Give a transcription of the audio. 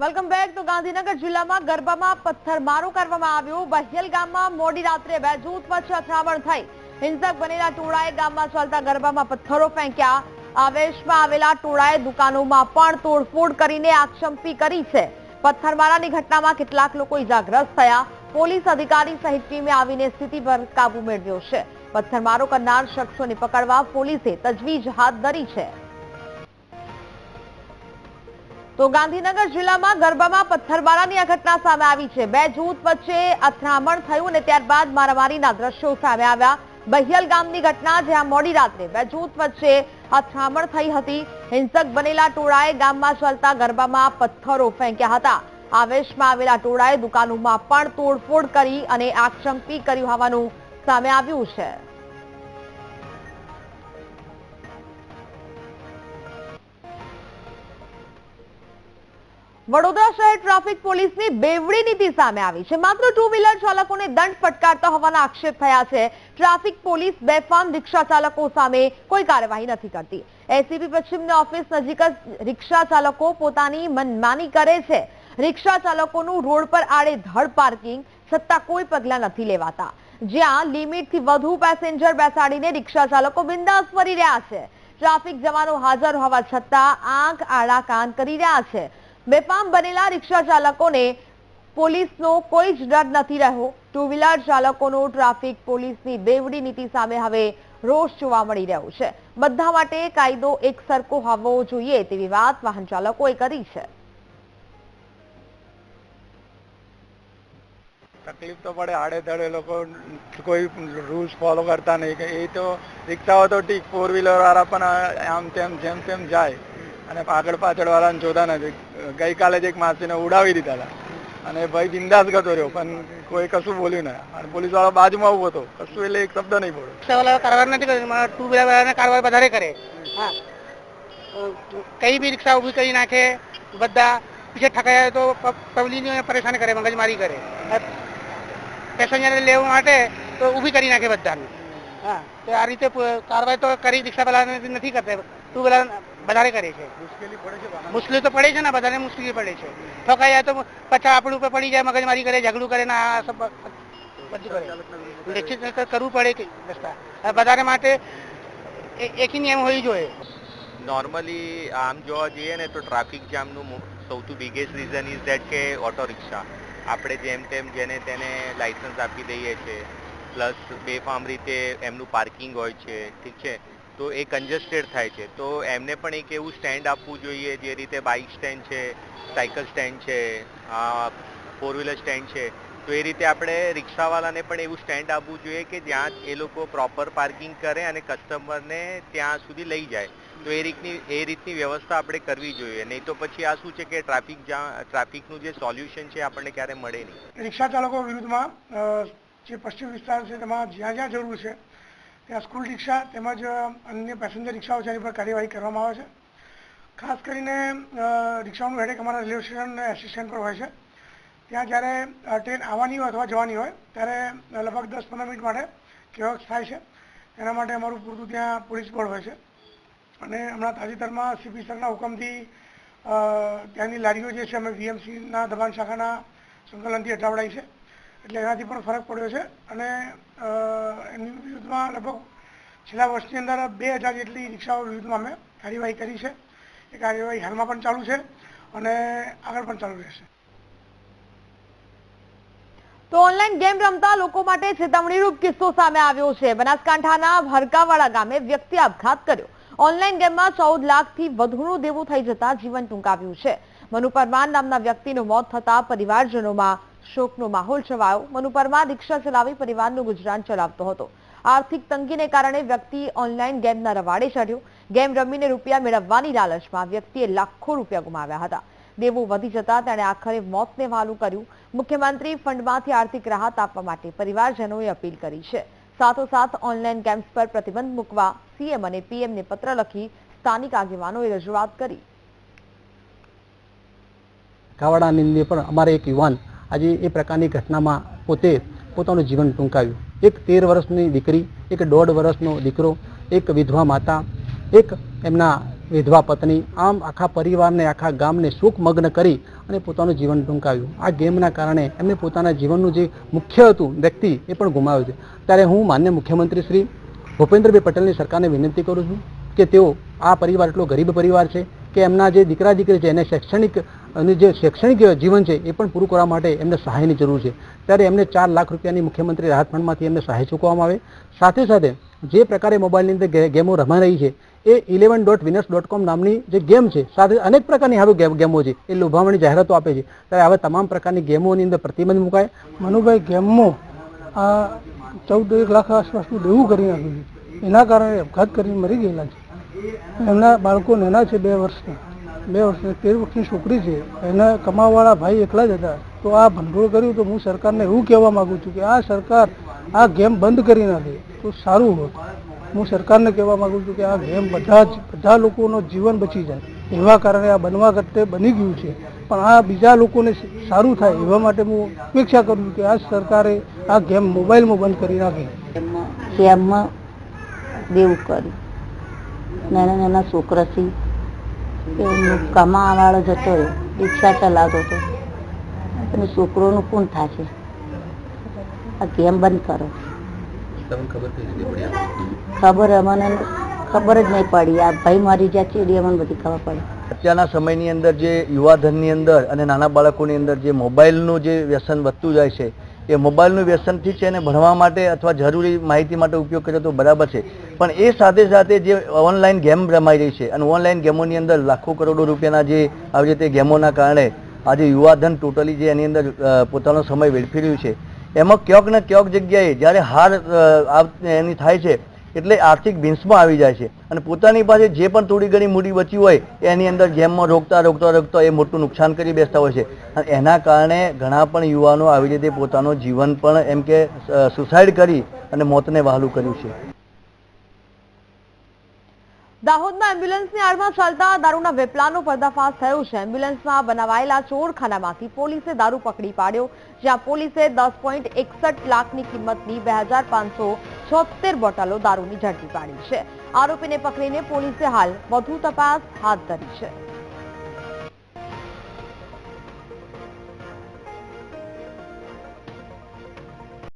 Welcome back તો ગાંધીનગર જિલ્લામાં ગરબામાં પથ્થરમારો કરવામાં આવ્યો. બહેલ ગામમાં મોડી રાત્રે બે જૂથ વચ્ચે અથડામણ થઈ. હિંસક બનેલા ટોળાએ ગામમાં ચાલતા ગરબામાં પથ્થરો ફેંક્યા. આવેશમાં આવેલા ટોળાએ દુકાનોમાં પણ તોડફોડ કરીને આક્ષંપી કરી છે. પથ્થરમારાની ઘટનામાં કેટલાક લોકો ઇજાગ્રસ્ત થયા. પોલીસ અધિકારી સહિત ટીમે આવીને સ્થિતિ પર કાબુ મેળવ્યો છે. પથ્થરમારો કરનાર શખ્સોને પકડવા પોલીસે તજવીજ હાથ ધરી છે. તો ગાંધીનગર જિલ્લામાં ગરબામાં પથ્થરમારાની આ ઘટના સામે આવી છે. બે જૂથ વચ્ચે અથડામણ થયું અને ત્યારબાદ મારામારીના દ્રશ્યો સામે આવ્યા. બહિયલ ગામની ઘટના જ્યાં મોડી રાત્રે બે જૂથ વચ્ચે અથડામણ થઈ હતી. હિંસક બનેલા ટોળાએ ગામમાં ચાલતા ગરબામાં પથ્થરો ફેંક્યા હતા. આવેશમાં આવેલા ટોળાએ દુકાનોમાં પણ તોડફોડ કરી અને આક્ષંપી કર્યું હોવાનું સામે આવ્યું છે. વડોદરા શહેર ટ્રાફિક પોલીસની બેવડી નીતિ સામે આવી છે. માત્ર ટુ વ્હીલર ચાલકોને દંડ ફટકારતા હોવાના આક્ષેપ થયા છે. ટ્રાફિક પોલીસ બેફામ રિક્ષા ચાલકો સામે કોઈ કાર્યવાહી નથી કરતી. એસીપી પશ્ચિમની ઓફિસ નજીક જ રિક્ષા ચાલકો પોતાની મનમાની કરે છે. રિક્ષા ચાલકોનું રોડ પર આડેધડ પાર્કિંગ છતાં કોઈ પગલાં નથી લેવાતા. જ્યાં લિમિટથી વધુ પેસેન્જર બેસાડીને રિક્ષા ચાલકો બિંદાસ ફરી રહ્યા છે. ટ્રાફિક જવાનો હાજર હોવા છતાં આંખ આડા કાન કરી રહ્યા છે. બેફામ બનેલા રિક્ષા ચાલકોને પોલીસનો કોઈ જ ડર નથી રહ્યો. ટુ વ્હીલર ચાલકોનો ટ્રાફિક પોલીસની બેવડી નીતિ સામે હવે રોષ જોવા મળી રહ્યો છે. બધા માટે કાયદો એક સરખો હોવો જોઈએ તેવી વાત વાહન ચાલકોએ કરી છે. તકલીફ તો પડે, આડેધડે લોકો કોઈ રૂલ્સ ફોલો કરતા નહીં. એ તો રિક્ષાઓ તો ઠીક ફોર વ્હીલર વાળા પણ આમ તેમ, જેમ તેમ જાય. અને આગળ પાછળ વાળાને જોતા નથી ગઈકાલે જ એક માસીને ઉડાવી દીધા હતા. અને ભાઈ બિંદાસ ગતો રહ્યો, પણ કોઈ કશું બોલ્યું ના અને પોલીસ વાળો બાજુમાં ઊભો હતો. કશું એટલે એક શબ્દ નહીં બોલ્યો. રિક્ષાવાળા કારવાર નથી મારા ટુ વ્હીલર વાળાને કારવાર વધારે કરે. હા. કઈ બી રિક્ષા ઊભી કરી નાખે, બધા. પીછે ઠકાયા તો પબ્લિકને પરેશાન કરે, મગજમારી કરે. પેસેન્જરને લેવા માટે તો ઊભી કરી નાખે બધાને. હા. તો આ રીતે કારવાઈ તો કરી રિક્ષાવાળાને નથી કરતા. ટુ વ્હીલર વધારે કરે છે. મુશ્કેલી તો પડે છે ને બધાને મુશ્કેલી પડે છે. ઠોકાઈ જાય તો પછા આપણું ઉપર પડી જાય મગજમારી કરે ઝઘડું કરે ને આ સબ બધું કરે. નિશ્ચિત કરવું પડે કે રસ્તા. બધાને માટે એકી નિયમ હોવી જોઈએ. નોર્મલી આમ જોવા જઈએ ને તો ટ્રાફિક જામનું સૌથી બિગેસ્ટ રીઝન ઇઝ દેટ કે ઓટો રિક્ષા આપણે જેમ તેમ જેને તેને લાઇસન્સ આપી દઈએ છીએ પ્લસ બેફામ રીતે એમનું પાર્કિંગ હોય છે. ઠીક છે? તો એ કન્જસ્ટેડ થાય છે. તો એમને પણ એક એવું સ્ટેન્ડ આપવું જોઈએ જે રીતે બાઇક સ્ટેન્ડ છે સાયકલ સ્ટેન્ડ છે ફોર વ્હીલર સ્ટેન્ડ છે. તો એ રીતે આપણે રિક્ષાવાળાને પણ એવું સ્ટેન્ડ આપવું જોઈએ કે જ્યાં એ લોકો પ્રોપર પાર્કિંગ કરે અને કસ્ટમરને ત્યાં સુધી લઈ જાય. તો એ રીતની એ રીતની વ્યવસ્થા આપણે કરવી જોઈએ. નહીં તો પછી આ શું છે કે ટ્રાફિક જા ટ્રાફિકનું જે સોલ્યુશન છે આપણને ક્યારે મળે નહીં. રિક્ષા ચાલકો વિરુદ્ધમાં જે પશ્ચિમ વિસ્તાર છે તેમાં જ્યાં જ્યાં જરૂર છે ત્યાં સ્કૂલ રિક્ષા તેમજ અન્ય પેસેન્જર રિક્ષાઓ છે એની પર કાર્યવાહી કરવામાં આવે છે. ખાસ કરીને રિક્ષાઓનું હેડેક અમારા રેલવે સ્ટેશન એસિસ્ટન્ટ પર હોય છે. ત્યાં જ્યારે ટ્રેન આવવાની હોય અથવા જવાની હોય, ત્યારે લગભગ દસ પંદર મિનિટ માટે કેવક્સ થાય છે. એના માટે અમારું પૂરતું ત્યાં પોલીસ બળ હોય છે. અને હમણાં તાજેતરમાં સીપી સરના હુકમથી ત્યાંની લારીઓ જે છે, અમે વીએમસીના દબાણ શાખાના સંકલનથી હટાવડાઈ છે. એટલે એનાથી પણ ફરક પડ્યો છે. અને એની વિરુદ્ધમાં લગભગ છેલ્લા વર્ષની અંદર બે હજાર જેટલી રિક્ષાઓ વિરુદ્ધમાં અમે કાર્યવાહી કરી છે. એ કાર્યવાહી હાલમાં પણ ચાલુ છે અને આગળ પણ ચાલુ રહેશે. તો ઓનલાઈન ગેમ રમતા લોકો માટે ચેતવણીરૂપ કિસ્સો સામે આવ્યો છે. બનાસકાંઠાના ભરકાવાડા ગામે વ્યક્તિ આપઘાત કર્યો. ઓનલાઈન ગેમમાં ચૌદ લાખથી વધુનું દેવું થઈ જતા જીવન ટૂંકાવ્યું છે. મનુ પરમાર નામના વ્યક્તિનું મોત થતા પરિવારજનોમાં શોકનો માહોલ છવાયો. મનુ રિક્ષા ચલાવી પરિવારનું ગુજરાન ચલાવતો હતો. આર્થિક તંગીને કારણે વ્યક્તિ ઓનલાઈન ગેમના રવાડે ચઢ્યો. ગેમ રમીને રૂપિયા મેળવવાની લાલચમાં વ્યક્તિએ લાખો રૂપિયા ગુમાવ્યા હતા. દેવું વધી જતા તેણે આખરે મોતને વાલું કર્યું. મુખ્યમંત્રી ફંડમાંથી આર્થિક રાહત આપવા માટે પરિવારજનોએ અપીલ કરી છે. સાથોસાથ ઓનલાઈન ગેમ્સ પર પ્રતિબંધ મૂકવા સીએમ અને પીએમને પત્ર લખી સ્થાનિક આગેવાનોએ રજૂઆત કરી. કાવડા નિંદી પણ અમારે એક યુવાન આજે એ પ્રકારની ઘટનામાં પોતે પોતાનું જીવન ટૂંકાવ્યું. એક તેર વર્ષની દીકરી, એક દોઢ વર્ષનો દીકરો, એક વિધવા માતા, એક એમના વિધવા પત્ની, આમ આખા પરિવારને, આખા ગામને શોકમગ્ન કરી અને પોતાનું જીવન ટૂંકાવ્યું. આ ગેમના કારણે એમને પોતાના જીવનનું જે મુખ્ય હતું, વ્યક્તિ, એ પણ ગુમાવ્યું છે. ત્યારે હું માન્ય મુખ્યમંત્રી શ્રી ભૂપેન્દ્રભાઈ પટેલની સરકારને વિનંતી કરું છું કે તેઓ આ પરિવાર એટલો ગરીબ પરિવાર છે કે એમના જે દીકરા દીકરી છે, એને શૈક્ષણિક અને જે શૈક્ષણિક જીવન છે, એ પણ પૂરું કરવા માટે એમને સહાયની જરૂર છે. ત્યારે એમને ચાર લાખ રૂપિયાની મુખ્યમંત્રી રાહત ફંડમાંથી એમને સહાય ચૂકવવામાં આવે. સાથે સાથે જે પ્રકારે મોબાઈલની અંદર ગેમો રમાઈ રહી છે, એ eleven dot winners dot com નામની જે ગેમ છે, સાથે અનેક પ્રકારની હવે ગેમ- છે, એ લોભામણી જાહેરાતો આપે છે. ત્યારે આવા તમામ પ્રકારની ગેમોની અંદર પ્રતિબંધ મુકાય. મનુભાઈ, ગેમો આ ચૌદ એક લાખ આસપાસનું દેવું કરી નાખ્યું છે. એના કારણે અપઘાત કરીને મરી ગયેલા છે. એમના બાળકો નાના છે, બે વર્ષના. બે વર્ષની. તેર વર્ષની છોકરી છે. એના કમાવાવાળા ભાઈ એકલા જ હતા. તો આ ભંડોળ કર્યું તો હું સરકારને એવું કહેવા માગું છું કે આ સરકાર આ ગેમ બંધ કરી નાખે તો સારું હોત. હું સરકારને કહેવા માંગુ છું કે આ ગેમ બધા જ, બધા લોકોનો જીવન બચી જાય. એવા કારણે આ બનવા કરતે બની ગયું છે. પણ આ બીજા લોકોને સારું થાય એવા માટે હું અપેક્ષા કરું છું કે આ સરકારે આ ગેમ મોબાઈલમાં બંધ કરી નાખી. ગેમમાં દેવું કર્યું. નાના નાના છોકરાથી કમાવાળો જતો રહ્યો રિક્ષા ચલાવતો હતો. અને છોકરોનું કોણ થશે? આ ગેમ બંધ કરો. ખબર અમને ખબર જ નહીં પડી. આ ભાઈ મારી જ્યાં ચીડી અમને બધી ખબર પડી. અત્યારના સમયની અંદર જે યુવાધનની અંદર અને નાના બાળકોની અંદર જે મોબાઈલનું જે વ્યસન વધતું જાય છે એ મોબાઈલનું વ્યસનથી છે એને ભણવા માટે અથવા જરૂરી માહિતી માટે ઉપયોગ કરે તો બરાબર છે. પણ એ સાથે સાથે જે ઓનલાઈન ગેમ રમાઈ રહી છે અને ઓનલાઈન ગેમોની અંદર લાખો કરોડો રૂપિયાના જે આવી રીતે ગેમોના કારણે આજે યુવાધન ટોટલી જે એની અંદર પોતાનો સમય વેડફી રહ્યું છે. એમાં ક્યાંક ને ક્યાંક જગ્યાએ જ્યારે હાર એની થાય છે એટલે આર્થિક ભીંસમાં આવી જાય છે. અને પોતાની પાસે જે પણ થોડી ઘણી મૂડી બચી હોય, એની અંદર ગેમમાં રોકતા રોકતા રોકતા એ મોટું નુકસાન કરી બેસતા હોય છે. અને એના કારણે ઘણા પણ યુવાનો આવી રીતે પોતાનું જીવન પણ એમ કે સુસાઇડ કરી અને મોતને વહાલું કર્યું છે. દાહોદમાં એમ્બ્યુલન્સની આડમાં ચાલતા દારૂના વેપલાનો પર્દાફાશ થયો છે. એમ્બ્યુલન્સમાં બનાવાયેલા ચોરખાનામાંથી પોલીસે દારૂ પકડી પાડ્યો, જ્યાં પોલીસે દસ પોઈન્ટ એકસઠ લાખની કિંમતની બે હજાર પાંચસો છોતેર બોટલો દારૂની ઝડપી પાડી છે. આરોપીને પકડીને પોલીસે હાલ વધુ તપાસ હાથ ધરી છે.